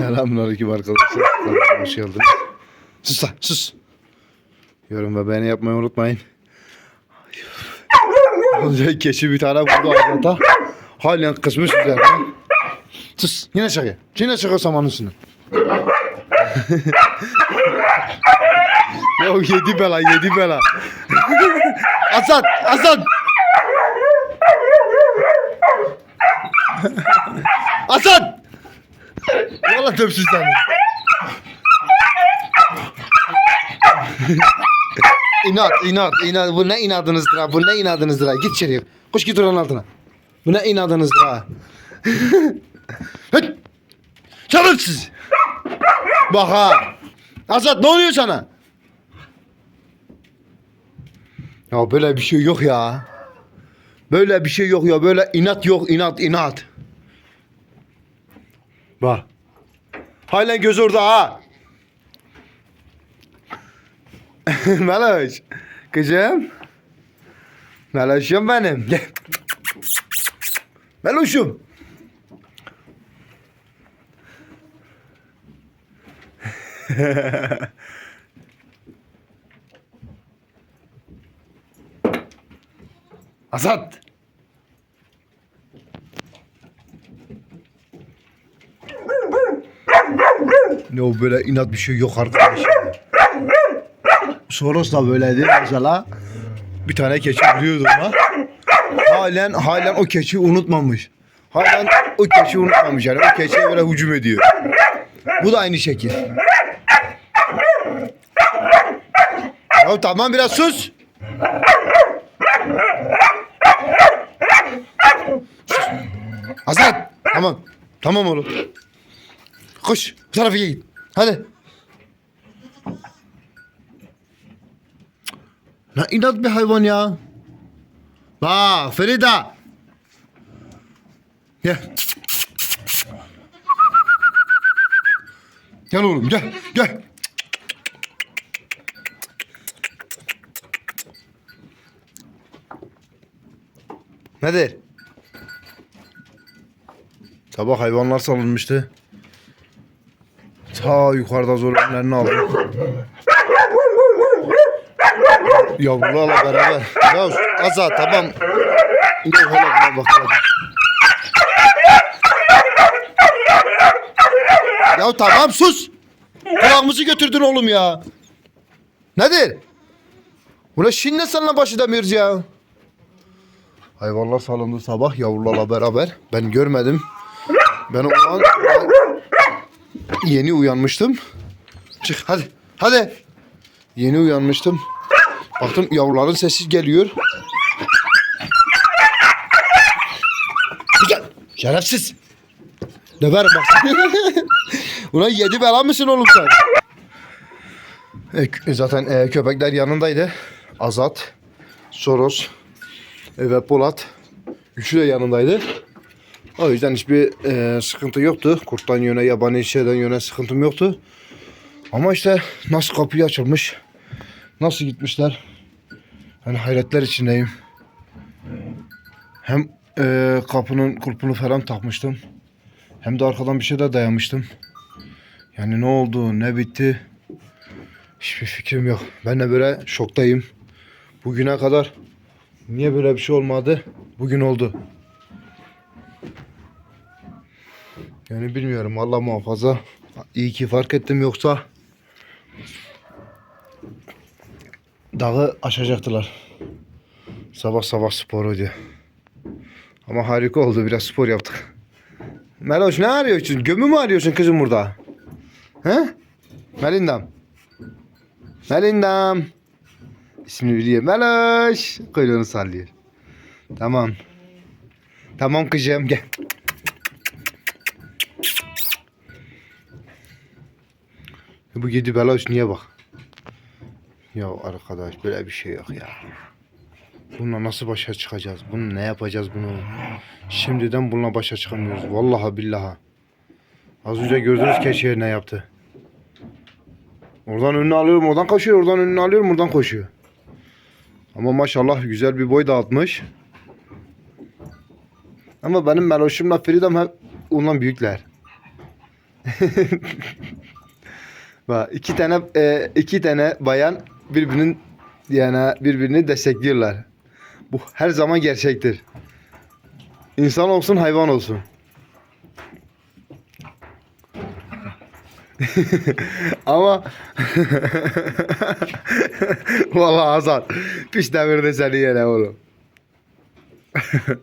Selamünaleyküm arkadaşlar. Hoş geldiniz. Sus lan sus. Yorum ve beğeni yapmayı unutmayın. Keçi bir tane vurdu ağzına. Halen kısmış üzerine. Sus yine şaka. Yine şaka samanın üstüne. Yok yedi bela yedi bela. Asad Asad. Valla tepsi seni. inat, inat, inat. Bu ne inadınızdır ha? Bu ne inadınızdır ha? Git içeriye. Koş git oranın altına. Bu ne inadınızdır ha? Hıt! Şerefsiz. Bak ha. Azat ne oluyor sana? Ya böyle bir şey yok ya. Böyle bir şey yok ya. Böyle inat yok. inat inat. Bak. Halen göz orada ha. Meloş. Kızım. Meloşum benim. Gel. Meloşum. Azat. Ne o böyle inat bir şey yok arkadaş. ya. Soros da böyleydi mesela. Bir tane keçi vuruyordu ona. Halen halen o keçi unutmamış. Halen o keçi unutmamış yani. O keçiye böyle hücum ediyor. Bu da aynı şekil. Ya tamam biraz sus. Azat. Tamam. Tamam oğlum. Koş. Bu tarafa git. Hadi. Ne inat bir hayvan ya. Bak Ferida. Gel. Gel oğlum gel gel. Nedir? Sabah hayvanlar salınmıştı. Ta yukarıda zor önlerini aldım. Yavrularla beraber. Ya Azat tamam. Yok hele buna bak. Ya tamam sus. Kulağımızı götürdün oğlum ya. Nedir? Ulan şimdi seninle baş edemiyoruz ya. Hayvanlar salındı sabah yavrularla beraber. Ben görmedim. Ben o an yeni uyanmıştım. Çık hadi. Hadi. Yeni uyanmıştım. Baktım yavruların sesi geliyor. Güzel. Şerefsiz. Döverim bak. Ulan yedi bela mısın oğlum sen? E, kö- zaten e, köpekler yanındaydı. Azat, Soros e, ve Polat. Üçü de yanındaydı. O yüzden hiçbir e, sıkıntı yoktu. Kurttan yöne, yabani şeyden yöne sıkıntım yoktu. Ama işte nasıl kapıyı açılmış, nasıl gitmişler. Hani hayretler içindeyim. Hem e, kapının kulpunu falan takmıştım. Hem de arkadan bir şey de dayamıştım. Yani ne oldu, ne bitti? Hiçbir fikrim yok. Ben de böyle şoktayım. Bugüne kadar niye böyle bir şey olmadı? Bugün oldu. Yani bilmiyorum Allah muhafaza. İyi ki fark ettim yoksa dağı aşacaktılar. Sabah sabah sporuydu. Ama harika oldu biraz spor yaptık. Meloş ne arıyorsun? Gömü mü arıyorsun kızım burada? He? Melindam. Melindam. İsmini biliyor. Meloş. Kuyruğunu sallıyor. Tamam. Tamam kızım gel. Bu yedi Meloş niye bak? Ya arkadaş böyle bir şey yok ya. Bununla nasıl başa çıkacağız? Bunu ne yapacağız bunu? Şimdiden bununla başa çıkamıyoruz. Vallahi billaha. Az önce gördünüz keçiye ne yaptı. Oradan önüne alıyorum, oradan koşuyor, oradan önüne alıyorum, oradan koşuyor. Ama maşallah güzel bir boy dağıtmış. Ama benim Meloş'umla Fridam hep ondan büyükler. Bak iki tane e, iki tane bayan birbirinin yani birbirini destekliyorlar. Bu her zaman gerçektir. İnsan olsun hayvan olsun. Ama Vallahi Hasan piş devirdi seni yine oğlum.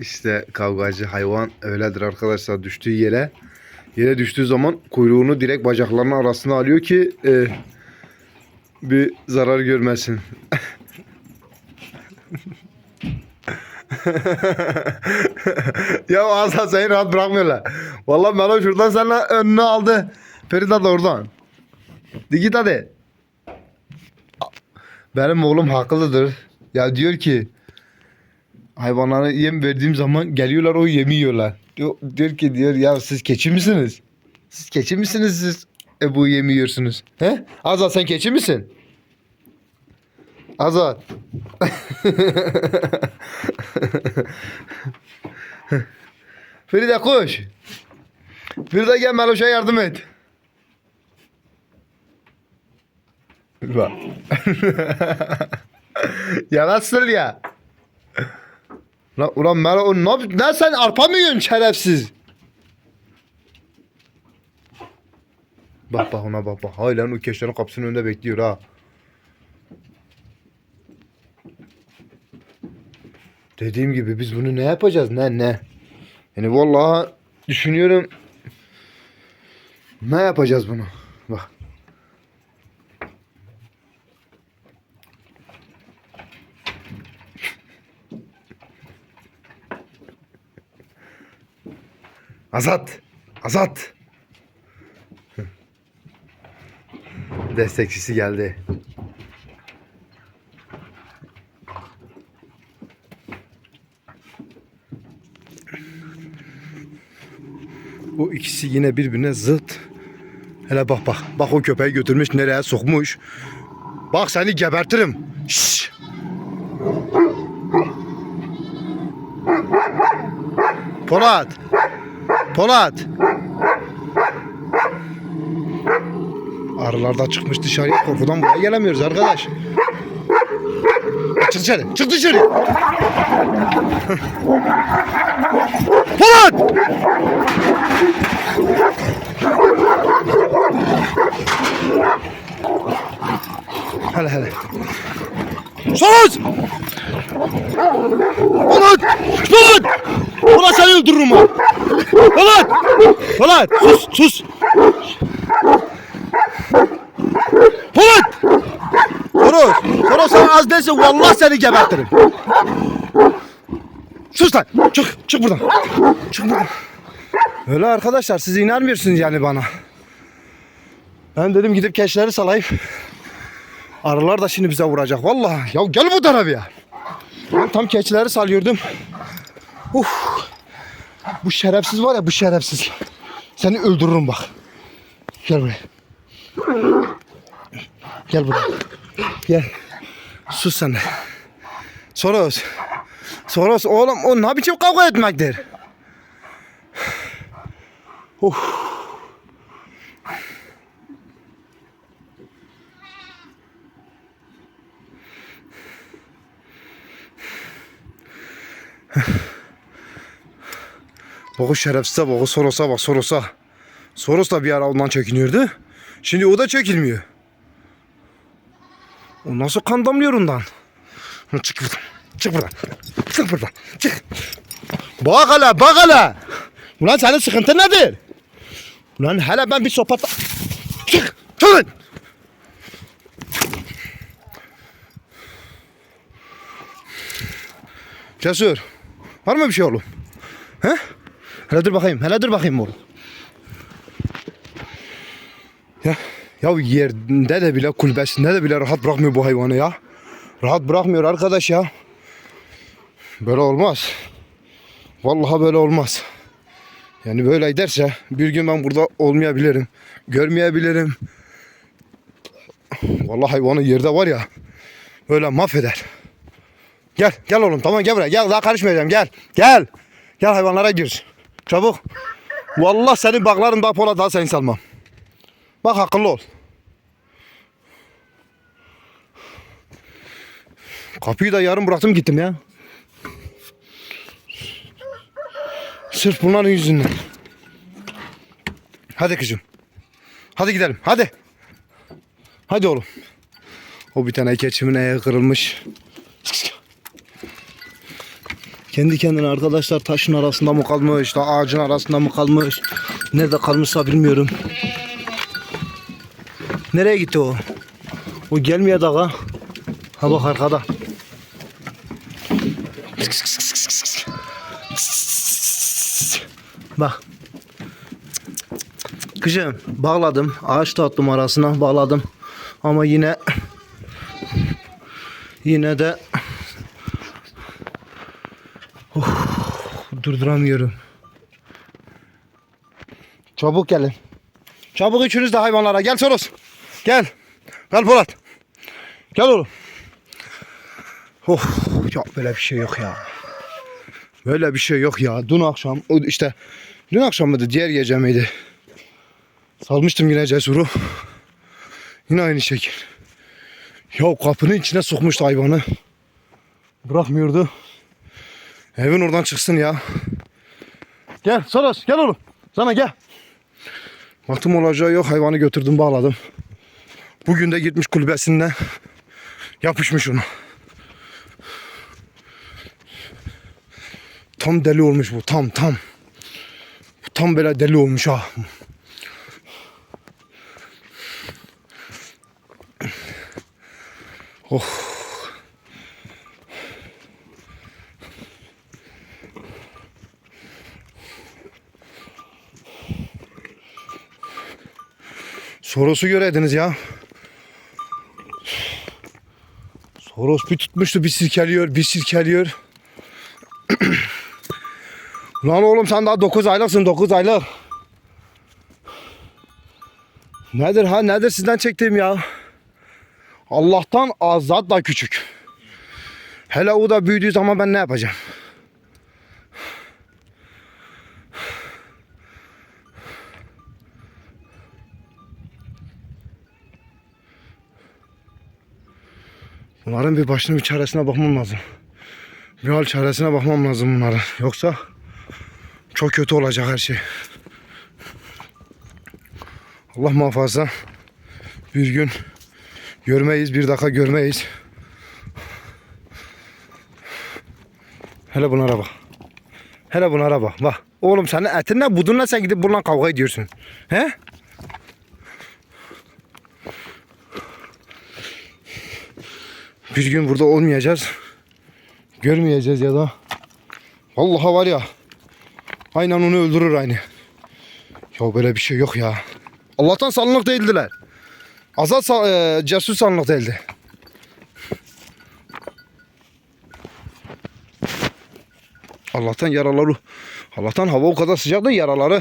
işte kavgacı hayvan öyledir arkadaşlar düştüğü yere yere düştüğü zaman kuyruğunu direkt bacaklarının arasına alıyor ki e, bir zarar görmesin. ya Hasan seni rahat bırakmıyorlar. Vallahi Melo şuradan sana önüne aldı. Ferida da oradan. De git hadi. Benim oğlum haklıdır. Ya diyor ki hayvanlara yem verdiğim zaman geliyorlar o yemi yiyorlar. Diyor, diyor ki diyor ya siz keçi misiniz? Siz keçi misiniz siz? E bu yemi yiyorsunuz. He? Azat sen keçi misin? Azat. Feride koş. Feride gel Meloş'a yardım et. Bak. ya nasıl ya? Lan ulan Melo o ne, ne sen arpa mı yiyorsun şerefsiz? Bak bak ona bak bak. Halen o keşlerin kapısının önünde bekliyor ha. Dediğim gibi biz bunu ne yapacağız? Ne ne? Yani vallahi düşünüyorum. Ne yapacağız bunu? Bak. Azat. Azat. Destekçisi geldi. O ikisi yine birbirine zıt. Hele bak bak. Bak o köpeği götürmüş nereye sokmuş. Bak seni gebertirim. Şşş. Polat. Polat. Arılar da çıkmış dışarıya. Korkudan buraya gelemiyoruz arkadaş. Çık dışarı. Çık dışarı. Polat! Hele hele. Sus! Polat! Polat! Polat seni öldürürüm ha! Polat! Polat! Sus! Sus! Polat! Soros! Soros sen az değilsin vallahi seni gebertirim. Sus lan! Çık! Çık buradan! Çık buradan! Öyle arkadaşlar siz inanmıyorsunuz yani bana. Ben dedim gidip keşleri salayım. Arılar da şimdi bize vuracak. Vallahi ya gel bu tarafa ya. Tam keçileri salıyordum. Uf. Bu şerefsiz var ya bu şerefsiz. Seni öldürürüm bak. Gel buraya. Gel buraya. Gel. Sus sen de. Soros. Soros oğlum o ne biçim kavga etmektir? Uf. Bak o şerefsize bak o Soros'a bak Soros'a. Soros da bir ara ondan çekiniyordu. Şimdi o da çekilmiyor. O nasıl kan damlıyor ondan? Çık buradan. Çık buradan. Çık buradan. Çık. Bak hele bak hele. Ulan senin sıkıntın nedir? Ulan hele ben bir sopa... ta- Çık. Çık. Cesur. Var mı bir şey oğlum? He? Hele dur bakayım. Hele dur bakayım oğlum. Ya, ya yerinde de bile kulübesinde de bile rahat bırakmıyor bu hayvanı ya. Rahat bırakmıyor arkadaş ya. Böyle olmaz. Vallahi böyle olmaz. Yani böyle giderse bir gün ben burada olmayabilirim. Görmeyebilirim. Vallahi hayvanı yerde var ya. Böyle mahveder. Gel gel oğlum tamam gel buraya gel daha karışmayacağım gel. Gel. Gel hayvanlara gir. Çabuk. Vallahi seni bağlarım da pola daha seni salmam. Bak akıllı ol. Kapıyı da yarım bıraktım gittim ya. Sırf bunların yüzünden. Hadi kızım. Hadi gidelim. Hadi. Hadi oğlum. O bir tane keçimin ayağı kırılmış. Kendi kendine arkadaşlar taşın arasında mı kalmış, da ağacın arasında mı kalmış? Nerede kalmışsa bilmiyorum. Nereye gitti o? O gelmiyor dağa. Ha bak arkada. Bak. Kızım bağladım. Ağaç tatlım arasına bağladım. Ama yine yine de durduramıyorum. Çabuk gelin. Çabuk üçünüz de hayvanlara. Gel Soros. Gel. Gel Polat. Gel oğlum. Of ya böyle bir şey yok ya. Böyle bir şey yok ya. Dün akşam işte dün akşam mıydı diğer gece miydi? Salmıştım yine cesuru. Yine aynı şekil. Ya kapının içine sokmuştu hayvanı. Bırakmıyordu. Evin oradan çıksın ya. Gel Soros gel oğlum. Sana gel. Baktım olacağı yok hayvanı götürdüm bağladım. Bugün de gitmiş kulübesinden yapışmış onu. Tam deli olmuş bu tam tam. Bu tam böyle deli olmuş ha. Oh. Soros'u görediniz ya. Soros bir tutmuştu bir sirkeliyor bir sirkeliyor. Lan oğlum sen daha 9 aylıksın 9 aylık. Nedir ha nedir sizden çektiğim ya. Allah'tan azat da küçük. Hele o da büyüdüğü zaman ben ne yapacağım? Bunların bir başına bir çaresine bakmam lazım. Bir hal çaresine bakmam lazım bunların. Yoksa çok kötü olacak her şey. Allah muhafaza bir gün görmeyiz, bir dakika görmeyiz. Hele bunlara bak. Hele bunlara bak. Bak. Oğlum senin etinle budunla sen gidip bununla kavga ediyorsun. He? Bir gün burada olmayacağız. Görmeyeceğiz ya da. Vallahi var ya. Aynen onu öldürür aynı. Ya böyle bir şey yok ya. Allah'tan salınık değildiler. Azat e, cesur salınık değildi. Allah'tan yaraları Allah'tan hava o kadar sıcak da yaraları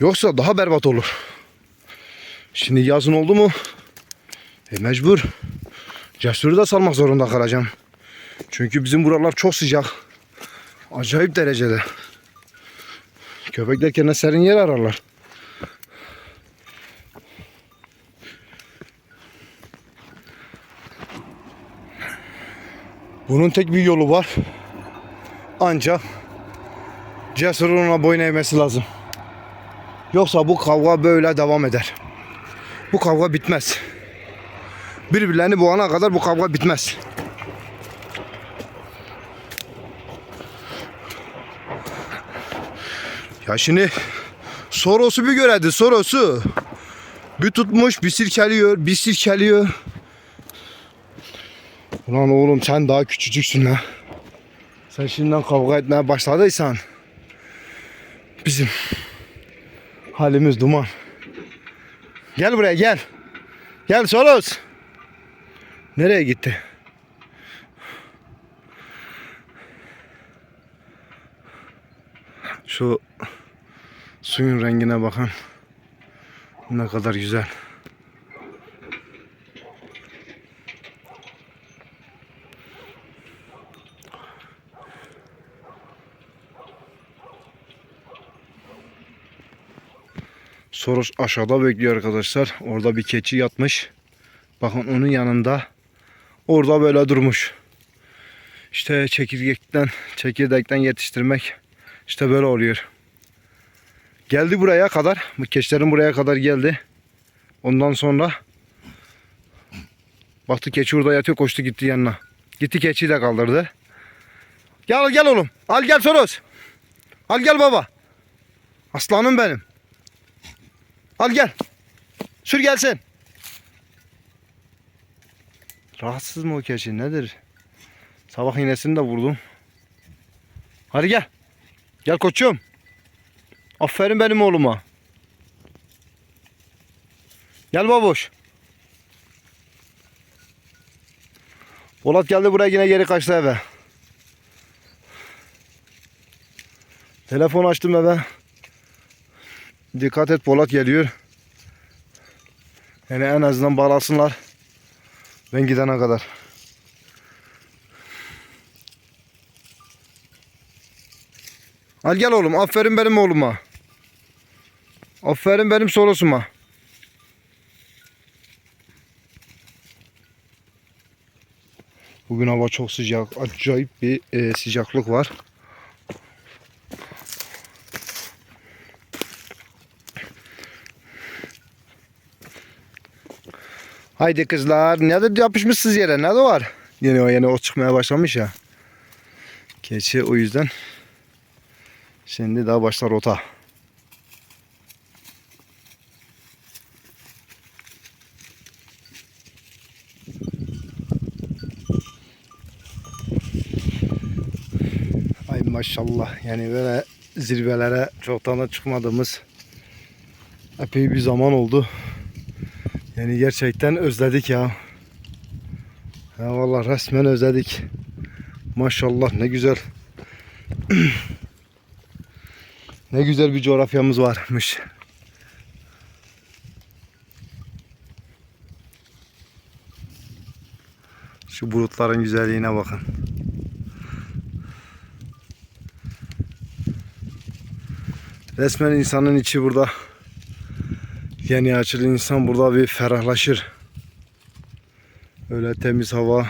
yoksa daha berbat olur. Şimdi yazın oldu mu? E mecbur. Cesuru da salmak zorunda kalacağım. Çünkü bizim buralar çok sıcak. Acayip derecede. Köpekler kendine serin yer ararlar. Bunun tek bir yolu var. Ancak cesurun ona boyun eğmesi lazım. Yoksa bu kavga böyle devam eder. Bu kavga bitmez. Birbirlerini boğana kadar bu kavga bitmez. Ya şimdi Soros'u bir göredi Soros'u. Bir tutmuş bir sirkeliyor bir sirkeliyor. Ulan oğlum sen daha küçücüksün ha. Sen şimdiden kavga etmeye başladıysan bizim halimiz duman. Gel buraya gel. Gel Soros. Nereye gitti? Şu suyun rengine bakın. Ne kadar güzel. Soros aşağıda bekliyor arkadaşlar. Orada bir keçi yatmış. Bakın onun yanında. Orada böyle durmuş. İşte çekirdekten, çekirdekten yetiştirmek işte böyle oluyor. Geldi buraya kadar. Bu keçilerin buraya kadar geldi. Ondan sonra baktı keçi orada yatıyor koştu gitti yanına. Gitti keçiyi de kaldırdı. Gel gel oğlum. Al gel Soros. Al gel baba. Aslanım benim. Al gel. Sür gelsin. Rahatsız mı o keçi nedir? Sabah iğnesini de vurdum. Hadi gel. Gel koçum. Aferin benim oğluma. Gel baboş. Polat geldi buraya yine geri kaçtı eve. Telefon açtım eve. Dikkat et Polat geliyor. Yani en azından bağlasınlar. Ben gidene kadar. Al gel oğlum. Aferin benim oğluma. Aferin benim sorosuma. Bugün hava çok sıcak. Acayip bir e, sıcaklık var. Haydi kızlar. Nedir yapışmışsınız yere? Ne de var? Yine o yine ot çıkmaya başlamış ya. Keçi o yüzden. Şimdi daha başlar ota. Ay maşallah. Yani böyle zirvelere çoktan da çıkmadığımız epey bir zaman oldu. Yani gerçekten özledik ya. Ya vallahi resmen özledik. Maşallah ne güzel. ne güzel bir coğrafyamız varmış. Şu bulutların güzelliğine bakın. Resmen insanın içi burada yeni açılı insan burada bir ferahlaşır. Öyle temiz hava.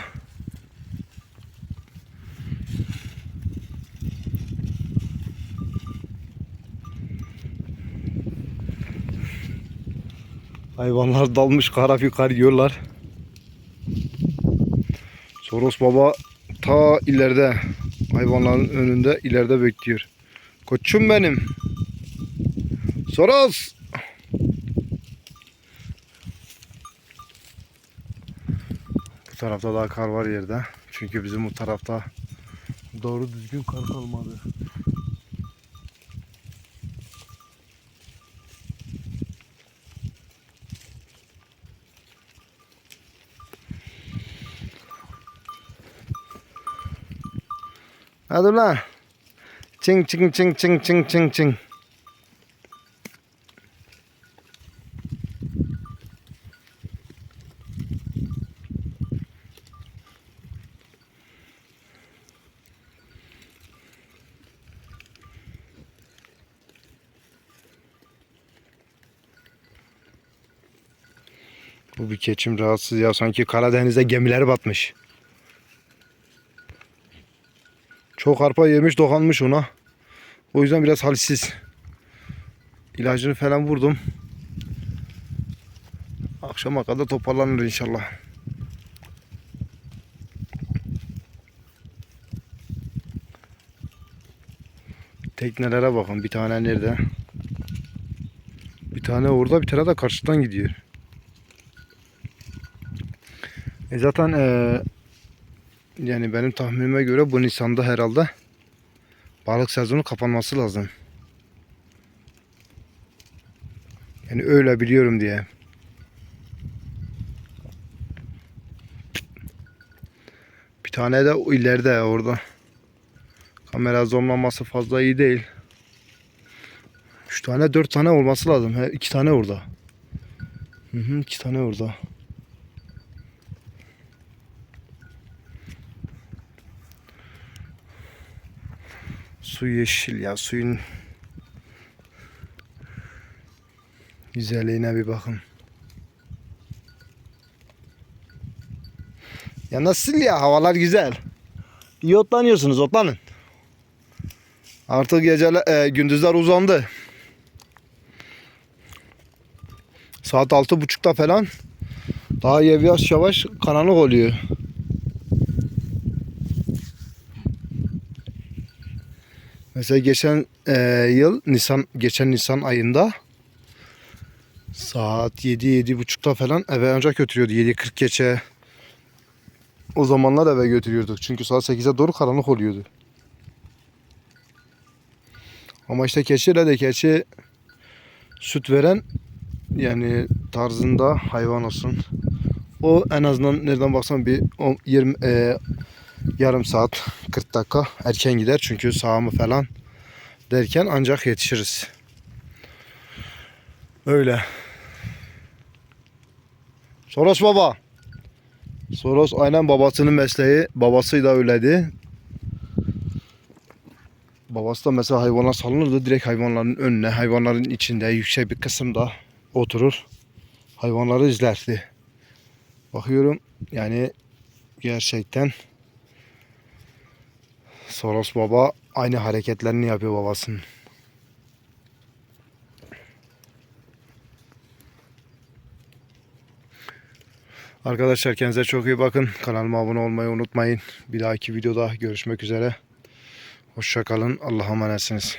Hayvanlar dalmış kara kar yiyorlar. Soros baba ta ileride hayvanların önünde ileride bekliyor. Koçum benim. Soros. Bu tarafta daha kar var yerde. Çünkü bizim bu tarafta doğru düzgün kar kalmadı. Hadi lan. Çing çing çing çing çing çing çing. Bu bir keçim rahatsız ya sanki Karadeniz'de gemiler batmış. Çok arpa yemiş dokanmış ona. O yüzden biraz halsiz. İlacını falan vurdum. Akşama kadar toparlanır inşallah. Teknelere bakın. Bir tane nerede? Bir tane orada bir tane de karşıdan gidiyor. E zaten eee yani benim tahminime göre bu Nisan'da herhalde balık sezonu kapanması lazım. Yani öyle biliyorum diye. Bir tane de ileride orada. Kamera zoomlaması fazla iyi değil. Üç tane dört tane olması lazım. He, iki tane orada. Hı hı, iki tane orada. Su yeşil ya suyun Güzelliğine bir bakın. Ya nasıl ya havalar güzel. İyi otlanıyorsunuz otlanın. Artık geceler, e, gündüzler uzandı. Saat altı buçukta falan daha yavaş yavaş karanlık oluyor. Mesela geçen e, yıl Nisan geçen Nisan ayında saat 7 yedi buçukta falan eve ancak götürüyordu 7.40 geçe. O zamanlar eve götürüyorduk. Çünkü saat 8'e doğru karanlık oluyordu. Ama işte keçiyle de keçi süt veren yani tarzında hayvan olsun. O en azından nereden baksan bir 10, 20 e, yarım saat 40 dakika erken gider çünkü sağımı falan derken ancak yetişiriz. Öyle. Soros baba. Soros aynen babasının mesleği. Babası da öyleydi. Babası da mesela hayvanlar salınırdı. Direkt hayvanların önüne, hayvanların içinde yüksek bir kısımda oturur. Hayvanları izlerdi. Bakıyorum yani gerçekten Soros baba aynı hareketlerini yapıyor babasının. Arkadaşlar kendinize çok iyi bakın. Kanalıma abone olmayı unutmayın. Bir dahaki videoda görüşmek üzere. Hoşçakalın. Allah'a emanetsiniz.